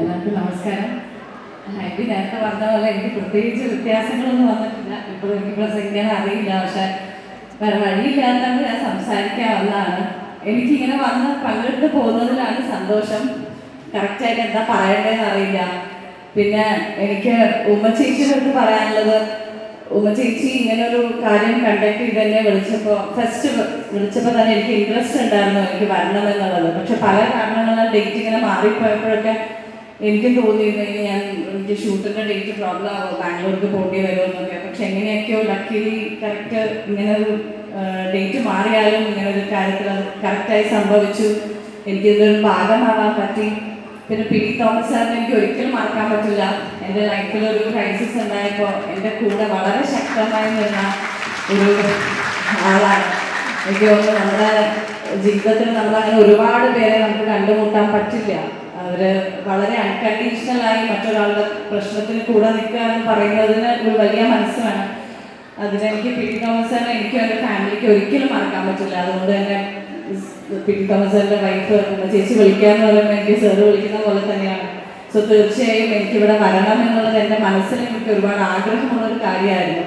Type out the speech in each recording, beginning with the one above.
എല്ലാവർക്കും നമസ്കാരം. ഹൈബി നേരത്തെ പറഞ്ഞ പോലെ എനിക്ക് പ്രത്യേകിച്ച് വ്യത്യാസങ്ങളൊന്നും വന്നിട്ടില്ല. ഇപ്പോൾ എനിക്ക് പ്രസംഗിക്കാൻ അറിയില്ല. പക്ഷെ വേറെ വഴിയില്ലാത്തത് ഞാൻ സംസാരിക്കാവുന്നതാണ്. എനിക്കിങ്ങനെ വന്ന് പങ്കെടുത്ത് പോകുന്നതിലാണ് സന്തോഷം. കറക്റ്റായിട്ട് എന്താ പറയേണ്ടതെന്ന് അറിയില്ല. പിന്നെ എനിക്ക് ഉമ്മച്ചേച്ചിയുടെ അടുത്ത് പറയാനുള്ളത് ഉമ്മച്ചേച്ചി ഇങ്ങനെ ഒരു കാര്യം കണ്ടക്ട് ചെയ്ത് തന്നെ വിളിച്ചപ്പോൾ ഫസ്റ്റ് വിളിച്ചപ്പോൾ തന്നെ എനിക്ക് ഇൻട്രസ്റ്റ് ഉണ്ടായിരുന്നു എനിക്ക് വരണമെന്നുള്ളത്. പക്ഷെ പല കാരണങ്ങളാൽ ഡേറ്റ് ഇങ്ങനെ മാറിപ്പോയപ്പോഴൊക്കെ എനിക്കും തോന്നിയിരുന്നു ഞാൻ എനിക്ക് ഷൂട്ടിന്റെ ഡേറ്റ് പ്രോബ്ലം ആവും? ബാംഗ്ലൂർക്ക് പോകേണ്ടി വരുമെന്നൊക്കെ പക്ഷെ എങ്ങനെയൊക്കെയോ ലക്കിലി കറക്റ്റ് ഇങ്ങനെ ഒരു ഡേറ്റ് മാറിയാലും ഇങ്ങനെ ഒരു കാര്യത്തിൽ കറക്റ്റായി സംഭവിച്ചു. എനിക്കിതൊരു ഭാഗമാവാൻ പറ്റി. പിന്നെ പി ടി തോമസ് സാറിനെ എനിക്ക് ഒരിക്കലും മറക്കാൻ പറ്റില്ല. എന്റെ ലൈഫിൽ ഒരു ക്രൈസിസ് ഉണ്ടായപ്പോൾ എന്റെ കൂടെ വളരെ ശക്തമായി നിന്ന ഒരു ആളാണ്. എനിക്ക് തോന്നുന്നു നമ്മുടെ ജീവിതത്തിൽ നമ്മൾ അങ്ങനെ ഒരുപാട് പേരെ നമുക്ക് കണ്ടുമുട്ടാൻ പറ്റില്ല. അവർ വളരെ അൺകണ്ടീഷണലായി മറ്റൊരാളുടെ പ്രശ്നത്തിന് കൂടെ നിൽക്കുക എന്ന് പറയുന്നതിന് ഒരു വലിയ മനസ്സ് വേണം അതിനെനിക്ക് പി ടി തോമസ് സാറിനെ എനിക്കും എന്റെ ഫാമിലിക്ക് ഒരിക്കലും മറക്കാൻ പറ്റില്ല. അതുകൊണ്ട് തന്നെ പി ടി തോമസ് സാറിന്റെ വൈഫ് ചേച്ചി വിളിക്കുക എന്ന് പറയുമ്പോൾ എനിക്ക് സാറ് വിളിക്കുന്ന പോലെ തന്നെയാണ്. സോ തീർച്ചയായും എനിക്കിവിടെ വരണം എന്നുള്ളത് എന്റെ മനസ്സിൽ എനിക്ക് ഒരുപാട് ആഗ്രഹമുള്ളൊരു കാര്യമായിരുന്നു.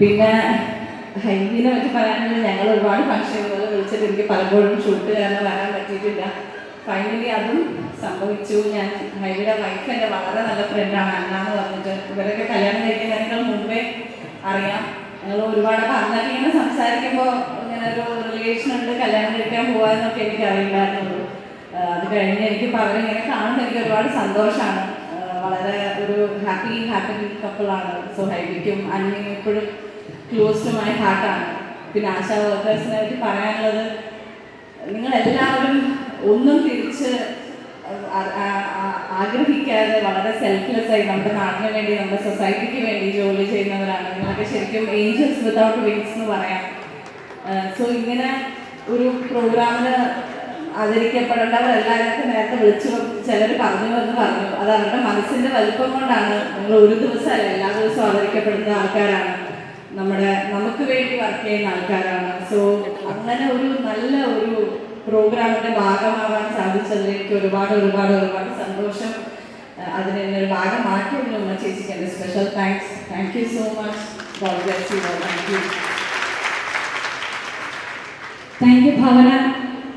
പിന്നെ ഹൈദിനെ പറ്റി പറയാനുള്ളത് ഞങ്ങൾ ഒരുപാട് ഫംഗ്ഷനുകൾ വിളിച്ചിട്ട് എനിക്ക് പലപ്പോഴും ഷൂട്ട് കാരണം വരാൻ പറ്റിയിട്ടില്ല. ഫൈനലി അതും സംഭവിച്ചു. ഞാൻ ഹൈദിയുടെ വൈഫ് എന്റെ വളരെ നല്ല ഫ്രണ്ടാണ് അന്ന എന്ന് പറഞ്ഞിട്ട് ഇവരൊക്കെ കല്യാണം കഴിക്കുന്നതിനേക്കാൾ മുമ്പേ അറിയാം. ഞങ്ങൾ ഒരുപാട് അന്നൊക്കെ ഇങ്ങനെ സംസാരിക്കുമ്പോൾ ഇങ്ങനെ ഒരു റിലേഷൻ ഉണ്ട്. കല്യാണം കഴിക്കാൻ പോകാമെന്നൊക്കെ എനിക്ക് അറിയില്ലായിരുന്നുള്ളൂ അത് കഴിഞ്ഞ് എനിക്ക് അവരിങ്ങനെ കാണുമ്പോൾ എനിക്ക് ഒരുപാട് സന്തോഷമാണ് വളരെ ഒരു ഹാപ്പി ഹാപ്പി കപ്പിളാണ് സോ ഹൈബിക്കും അന്നി എപ്പോഴും ക്ലോസ് ടു മൈ ഹാർട്ടാണ് പിന്നെ ആശാ വർക്കേഴ്സിനെ പറ്റി പറയാനുള്ളത് നിങ്ങളെല്ലാവരും ഒന്നും തിരിച്ച് സെൽഫ്ലെസ് ആയി നമ്മുടെ നാടിന് വേണ്ടി നമ്മുടെ സൊസൈറ്റിക്ക് വേണ്ടി ജോലി ചെയ്യുന്നവരാണ്. നിങ്ങളൊക്കെ ശരിക്കും ഏഞ്ചൽസ് വിതൗട്ട് വിങ്സ് എന്ന് പറയാം. സോ ഇങ്ങനെ ഒരു പ്രോഗ്രാമിന് ആദരിക്കപ്പെടേണ്ടവരെല്ലാവരും നേരത്തെ വിളിച്ചു ചിലർ പറഞ്ഞു എന്ന് പറഞ്ഞു. അത് അവരുടെ മനസ്സിന്റെ വലുപ്പം കൊണ്ടാണ് നിങ്ങൾ ഒരു ദിവസമല്ല എല്ലാ ദിവസവും ആദരിക്കപ്പെടുന്ന ആൾക്കാരാണ്. നമ്മുടെ നമുക്ക് വേണ്ടി വർക്ക് ചെയ്യുന്ന ആൾക്കാരാണ്. സോ അങ്ങനെ ഒരു നല്ല ഒരു പ്രോഗ്രാമിന്റെ ഭാഗമാവാൻ സാധിച്ചതിൽ എനിക്ക് ഒരുപാട് ഒരുപാട് ഒരുപാട് സന്തോഷം. അതിന് ഭാഗമാക്കിയതിന് ഉമ്മ ചേച്ചിക്ക് എന്റെ special thanks thank you so much God bless you thank you thank you Bhavana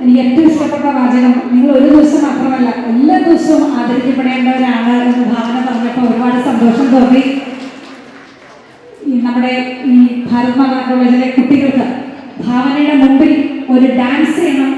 എനിക്ക് ഏറ്റവും ഇഷ്ടപ്പെട്ട വാചകം നിങ്ങൾ ഒരു ദിവസം മാത്രമല്ല എല്ലാ ദിവസവും ആദരിക്കപ്പെടേണ്ടവരാണ് എന്ന് ഭാവന പറഞ്ഞപ്പോൾ ഒരുപാട് സന്തോഷം തോന്നി. നമ്മുടെ ഈ ഭാരത് മാതാ കോളേജിലെ കുട്ടികൾക്ക് ഭാവനയുടെ മുമ്പിൽ ഒരു ഡാൻസ് ചെയ്യണം.